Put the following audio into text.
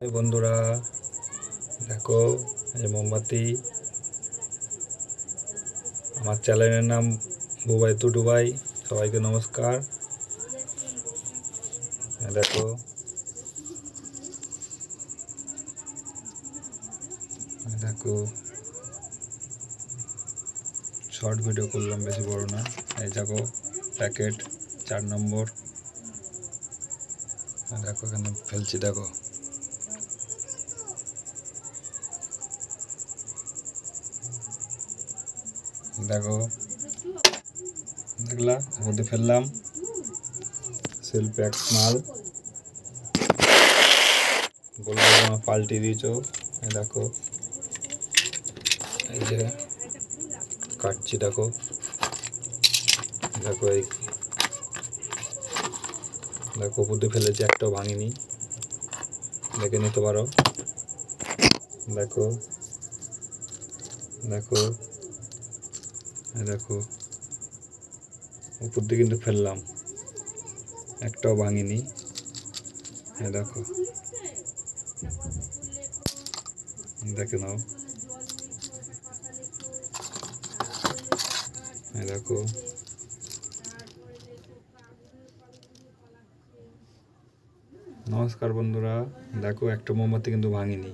বন্ধুরা, দেখো, এই মোমবাতি। আমার চ্যানেলের নাম বুবাই টু ডুবাই সবাইকে নমস্কার। এই দেখো। দেখো। শর্ট ভিডিও করলাম, বেশি বড় না। এই দেখো, প্যাকেট, চার নম্বর। দেখো কেন ফেলছি, দেখো। দেখো, দেখলা? মধ্যে ফেললাম। সেল প্যাক মাল। আমার পাল্টে দিয়েছ। দেখো। এই যে কাটছি, দেখো। দেখো এই। দেখো বুদ্ধি ফেলেছি, একটাও ভাঙিনি। দেখে নিতে পারো। দেখো। দেখো। দেখো, উপর দিয়ে কিন্তু ফেললাম। একটাও ভাঙিনি। হ্যাঁ দেখো, দেখে নাও। হ্যাঁ দেখো, নমস্কার বন্ধুরা। দেখো, একটা মোমবাতি কিন্তু ভাঙিনি।